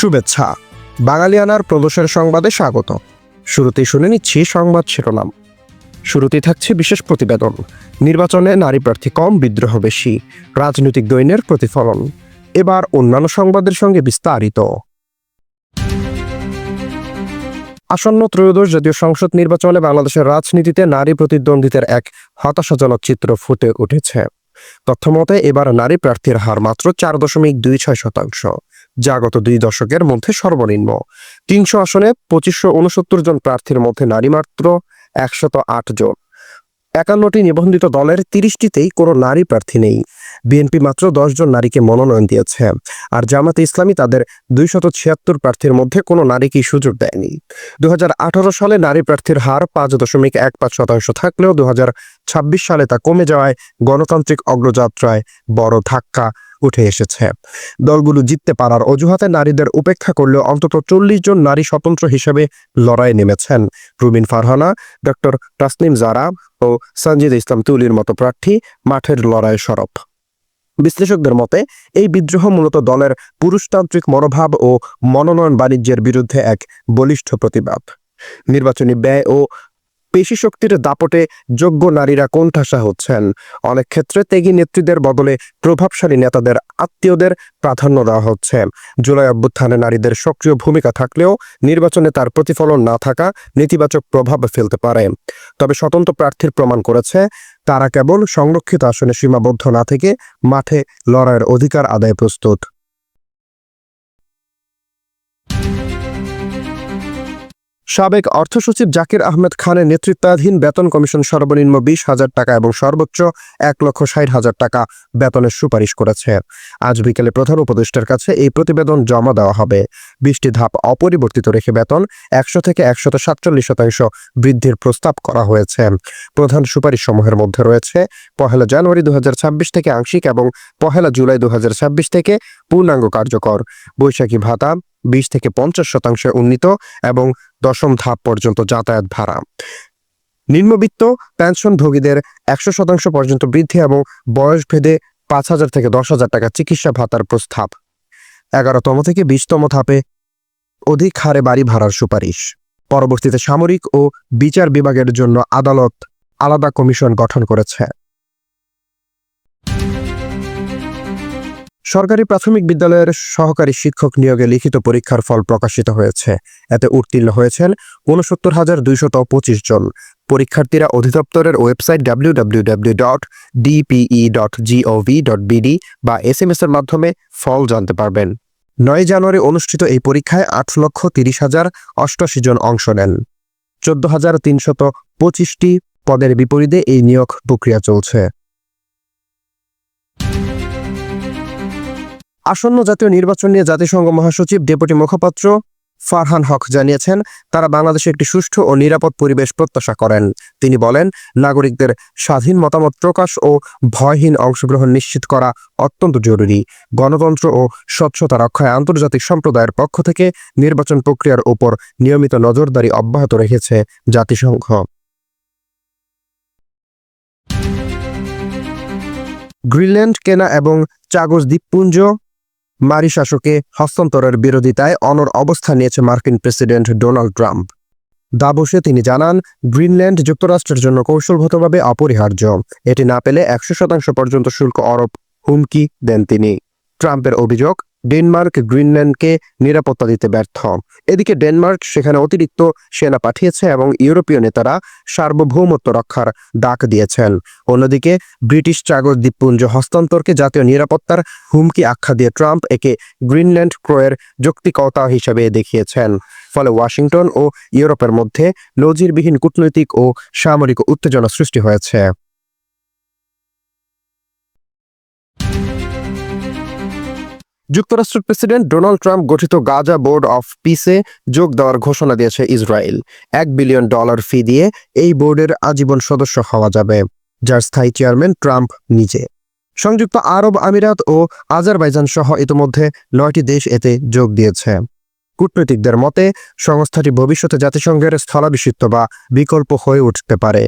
শুভেচ্ছা। বাঙালিয়ানার প্রদোষের সংবাদে স্বাগত। শুরুতেই শুনে নিচ্ছি সংবাদ শিরোনাম। শুরুতে থাকছে বিশেষ প্রতিবেদন। নির্বাচনে নারী প্রার্থী কম, বিদ্রোহ বেশি। রাজনৈতিক দৈনের প্রতিফলন। এবার অন্যান্য সংবাদের সঙ্গে বিস্তারিত। আসন্ন ত্রয়োদশ জাতীয় সংসদ নির্বাচনে বাংলাদেশের রাজনীতিতে নারী প্রতিদ্বন্দ্বিতার এক হতাশাজনক চিত্র ফুটে উঠেছে। তথ্যমতে, এবার নারী প্রার্থীর হার মাত্র চার দশমিক দুই ছয় শতাংশ। যা গত দুই দশকের মধ্যে সর্বনিম্ন। তিনশো আসনে পঁচিশশো উনসত্তর জন প্রার্থীর মধ্যে নারী মাত্র একশত আট জন। একান্নটি নিবন্ধিত দলের তিরিশটিতেই কোনো নারী প্রার্থী নেই। বিএনপি মাত্র জন নারীকে মনোনয়ন দিয়েছে। আর জামাতে ইসলামী তাদের দুইশত ছিয়াত্তর প্রার্থীর মধ্যে কোনো নারীকেই সুযোগ দেয়নি। দু হাজার আঠারো সালে নারী প্রার্থীর হার পাঁচ দশমিক এক পাঁচ শতাংশ থাকলেও দু হাজার ছাব্বিশ সালে তা কমে যাওয়ায় গণতান্ত্রিক অগ্রযাত্রায় বড় ধাক্কা উঠে এসেছে। দলগুলো জিততে পারার অজুহাতে নারীদের উপেক্ষা করলেও অন্তত চল্লিশ জন নারী স্বতন্ত্র হিসেবে লড়াই নেমেছেন। রুবিন ফারহানা ডক্টর তাসনিম জারা ও সঞ্জিদ ইসলাম তুলির মতো প্রার্থী মাঠের লড়াই সরব। বিশ্লেষকদের মতে, এই বিদ্রোহ মূলত দলের পুরুষতান্ত্রিক মনোভাব ও মনোনয়ন বাণিজ্যের বিরুদ্ধে এক বলিষ্ঠ প্রতিবাদ। নির্বাচনী ব্যয় ও পেশি শক্তির দাপটে যোগ্য নারীরা কোণঠাসা হচ্ছেন। অনেক ক্ষেত্রে ত্যাগী নেত্রীদের বদলে প্রভাবশালী নেতাদের আত্মীয়দের প্রাধান্য দেওয়া হচ্ছে। জুলাই অভ্যুত্থানে নারীদের সক্রিয় ভূমিকা থাকলেও নির্বাচনে তার প্রতিফলন না থাকা নেতিবাচক প্রভাব ফেলতে পারে। তবে স্বতন্ত্র প্রার্থীর প্রমাণ করেছে, তারা কেবল সংরক্ষিত আসনে সীমাবদ্ধ না থেকে মাঠে লড়াইয়ের অধিকার আদায় প্রস্তুত। সাবেক অর্থ সচিব জাকির আহমেদ খানের নেতৃত্বাধীন বেতন কমিশন সর্বনিম্ন বিশ হাজার টাকা এবং সর্বোচ্চ এক লক্ষ ষাট হাজার টাকা বেতনের সুপারিশ করেছে। আজ বিকেলে প্রধান উপদেষ্টার কাছে এই প্রতিবেদন জমা দেওয়া হবে। বিশটি ধাপ অপরিবর্তিত রেখে বেতন একশো থেকে একশত সাতচল্লিশ শতাংশ বৃদ্ধির প্রস্তাব করা হয়েছে। প্রধান সুপারিশ সমূহের মধ্যে রয়েছে পহেলা জানুয়ারি দু হাজার ছাব্বিশ থেকে আংশিক এবং পহেলা জুলাই দু হাজার ছাব্বিশ থেকে পূর্ণাঙ্গ কার্যকর। বৈশাখী ভাতা বিশ থেকে পঞ্চাশ শতাংশে উন্নীত এবং দশম ধাপ পর্যন্ত যাতায়াত ভাড়া। নিম্নবিত্ত পেনশনভোগীদের একশো শতাংশ পর্যন্ত বৃদ্ধি এবং বয়স ভেদে পাঁচ হাজার থেকে দশ হাজার টাকা চিকিৎসা ভাতার প্রস্তাব। এগারোতম থেকে বিশতম ধাপে অধিক হারে বাড়ি ভাড়ার সুপারিশ। পরবর্তীতে সামরিক ও বিচার বিভাগের জন্য আদালত আলাদা কমিশন গঠন করেছে। সরকারি প্রাথমিক বিদ্যালয়ের সহকারী শিক্ষক নিয়োগে লিখিত পরীক্ষার ফল প্রকাশিত হয়েছে। এতে উত্তীর্ণ হয়েছেন উনসত্তর হাজার দুইশত পঁচিশ জন। পরীক্ষার্থীরা অধিদপ্তরের website W W W dot DPE dot GOV dot BD বা এস এম এস এর মাধ্যমে ফল জানতে পারবেন। নয় জানুয়ারি অনুষ্ঠিত এই পরীক্ষায় আট লক্ষ তিরিশ হাজার অষ্টআশি জন অংশ নেন। চোদ্দ হাজার তিনশত পঁচিশটি পদের বিপরীতে এই নিয়োগ প্রক্রিয়া চলছে। আসন্ন জাতীয় নির্বাচন নিয়ে জাতিসংঘ মহাসচিব ডেপুটি মুখপাত্র ফারহান হক জানিয়েছেন, তারা বাংলাদেশে একটি সুষ্ঠু ও নিরাপদ পরিবেশ প্রত্যাশা করেন। তিনি বলেন, নাগরিকদের স্বাধীন মতামত প্রকাশ ও ভয়হীন অংশগ্রহণ নিশ্চিত করা অত্যন্ত জরুরি। গণতন্ত্র ও স্বচ্ছতা রক্ষায় আন্তর্জাতিক সম্প্রদায়ের পক্ষ থেকে নির্বাচন প্রক্রিয়ার উপর নিয়মিত নজরদারি অব্যাহত রেখেছে জাতিসংঘ। গ্রিনল্যান্ড, কেনা এবং চাগজ দ্বীপপুঞ্জ মারিশাসকে হস্তান্তরের বিরোধিতায় অনর অবস্থান নিয়েছে মার্কিন প্রেসিডেন্ট ডোনাল্ড ট্রাম্প। দাবসে তিনি জানান, গ্রিনল্যান্ড যুক্তরাষ্ট্রের জন্য কৌশলগতভাবে অপরিহার্য। এটি না পেলে একশো শতাংশ পর্যন্ত শুল্ক আরোপ হুমকি দেন তিনি। ট্রাম্পের অভিযোগ ডেনমার্ক, গ্রিনল্যান্ডকে নিরাপত্তা দিতে ব্যর্থ। এদিকে ডেনমার্ক সেখানে অতিরিক্ত সেনা পাঠিয়েছে এবং ইউরোপীয় নেতারা সার্বভৌমত্ব রক্ষার ডাক দিয়েছেন। অন্যদিকে ব্রিটিশ চাগর দ্বীপপুঞ্জ হস্তান্তরকে জাতীয় নিরাপত্তার হুমকি আখ্যা দিয়ে ট্রাম্প একে গ্রিনল্যান্ড ক্রয়ের যৌক্তিকতা হিসেবে দেখিয়েছেন। ফলে ওয়াশিংটন ও ইউরোপের মধ্যে নজিরবিহীন কূটনৈতিক ও সামরিক উত্তেজনা সৃষ্টি হয়েছে। যুক্তরাষ্ট্রের প্রেসিডেন্ট ডোনাল্ড ট্রাম্প গঠিত গাজা বোর্ড অফ পিসে যোগ দেওয়ার ঘোষণা দিয়েছে ইসরায়েল। এক বিলিয়ন ডলার ফি দিয়ে এই বোর্ডের আজীবন সদস্য হওয়া যাবে, যার স্থায়ী চেয়ারম্যান ট্রাম্প নিজে। সংযুক্ত আরব আমিরাত ও আজারবাইজান সহ ইতিমধ্যে নয়টি দেশ এতে যোগ দিয়েছে। কূটনৈতিকদের মতে, সংস্থাটি ভবিষ্যতে জাতিসংঘের স্থলাভিষিক্ত বা বিকল্প হয়ে উঠতে পারে।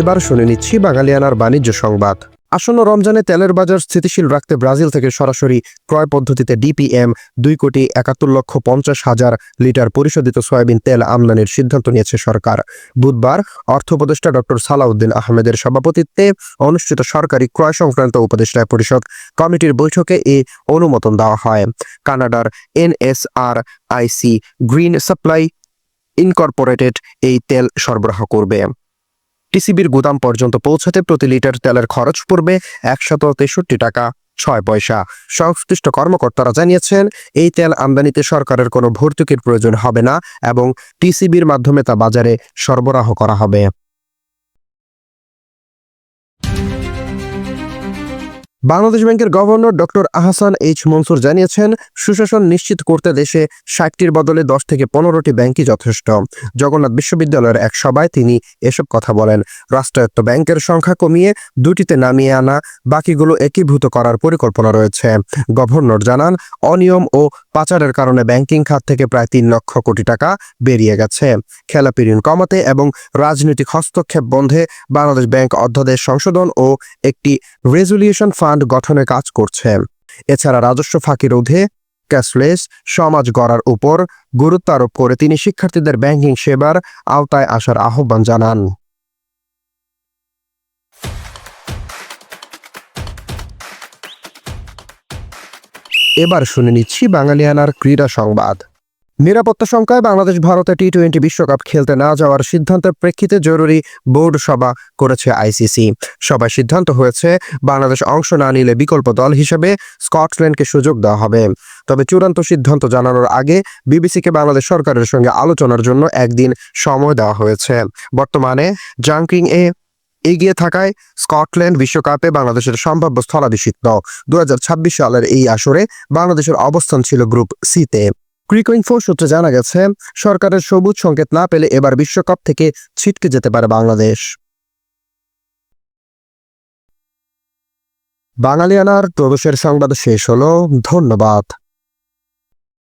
এবার শুনে নিচ্ছি বাঙালিয়ানার বাণিজ্য সংবাদ। আসন্ন রমজানে তেলের বাজার স্থিতিশীল রাখতে ব্রাজিল থেকে সরাসরি ক্রয় পদ্ধতিতে ডিপিএম দুই কোটি একাত্তর লক্ষ পঞ্চাশ হাজার লিটার পরিশোধিত সয়াবিন তেল আমদানির সিদ্ধান্ত নিয়েছে সরকার। বুধবার অর্থ উপদেষ্টা ডক্টর সালাউদ্দিন আহমেদের সভাপতিত্বে অনুষ্ঠিত সরকারি ক্রয় সংক্রান্ত উপদেষ্টা পরিষদ কমিটির বৈঠকে এ অনুমোদন দেওয়া হয়। কানাডার NSR IC green supply incorporated এই তেল সরবরাহ করবে। টিসিবির গুদাম পর্যন্ত পৌঁছাতে প্রতি লিটার তেলের খরচ পড়বে একশত তেষট্টি টাকা, ছয় পয়সা। সংশ্লিষ্ট কর্মকর্তারা জানিয়েছেন, এই তেল আমদানিতে সরকারের কোনো ভর্তুকির প্রয়োজন হবে না এবং টিসিবির মাধ্যমে তা বাজারে সরবরাহ করা হবে। বাংলাদেশ ব্যাংকের governor doctor Ahsan H Mansur জানিয়েছেন, সুশাসন নিশ্চিত করতে দেশে ষাটটির বদলে দশ থেকে পনেরোটি ব্যাংকই যথেষ্ট। জগন্নাথ বিশ্ববিদ্যালয়ের এক সভায় তিনি এসব কথা বলেন। রাষ্ট্রায়ত্ত ব্যাংকের সংখ্যা কমিয়ে দুটিতে নামিয়ে আনা, বাকিগুলো একীভূত করার পরিকল্পনা রয়েছে। গভর্নর জানান, অনিয়ম ও পাচারের কারণে ব্যাংকিং খাত থেকে প্রায় তিন লক্ষ কোটি টাকা বেরিয়ে গেছে। খেলাপি ঋণ কমাতে এবং রাজনৈতিক হস্তক্ষেপ বন্ধে বাংলাদেশ ব্যাংক অধ্যাদেশ সংশোধন ও একটি রেজুলিউশন ফান্ড গঠনে কাজ করছে। এছাড়া রাজস্ব ফাঁকি রোধে ক্যাশলেস সমাজ গড়ার উপর গুরুত্ব আরোপ করে তিনি শিক্ষার্থীদের ব্যাংকিং সেবার আওতায় আসার আহ্বান জানান। এবার শুনে নিচ্ছি বাঙালিয়ানার ক্রীড়া সংবাদ। নিরাপত্তা সংখ্যায় বাংলাদেশ, ভারতে টি টোয়েন্টি বিশ্বকাপ খেলতে না যাওয়ার সিদ্ধান্তের প্রেক্ষিতে জরুরি বোর্ড সভা করেছে আইসিসি সভায় সিদ্ধান্ত হয়েছে, বাংলাদেশ অংশ না নিলে বিকল্প দল হিসেবে স্কটল্যান্ডকে সুযোগ দেওয়া হবে। তবে চূড়ান্ত সিদ্ধান্ত জানানোর আগে বিবিসিকে বাংলাদেশ সরকারের সঙ্গে আলোচনার জন্য একদিন সময় দেওয়া হয়েছে। বর্তমানে জাঙ্কিং এ এগিয়ে থাকায় স্কটল্যান্ড বিশ্বকাপে বাংলাদেশের সম্ভাব্য স্থলাভিষিক্ত। দু সালের এই আসরে বাংলাদেশের অবস্থান ছিল গ্রুপ সিতে। ক্রিকইনফো সূত্রে জানা গেছে, সরকারের সবুজ সংকেত না পেলে এবার বিশ্বকাপ থেকে ছিটকে যেতে পারে বাংলাদেশ। বাঙালিয়ানার প্রবেশের সংবাদ শেষ হলো, ধন্যবাদ।